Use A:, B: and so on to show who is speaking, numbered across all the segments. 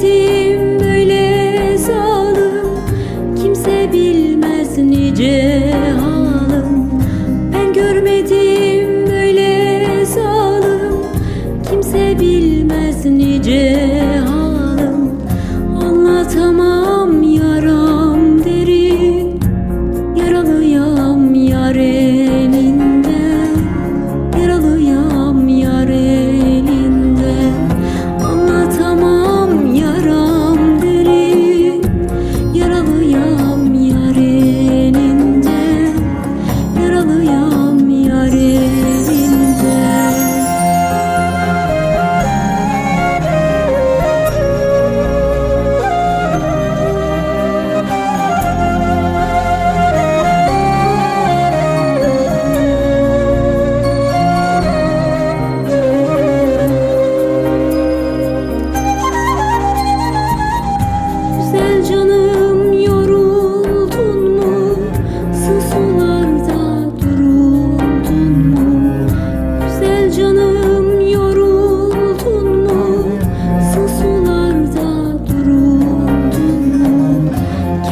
A: Hasretim böyle zalim. Kimse bilmez nice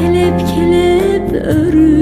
A: kelep kelep örüyor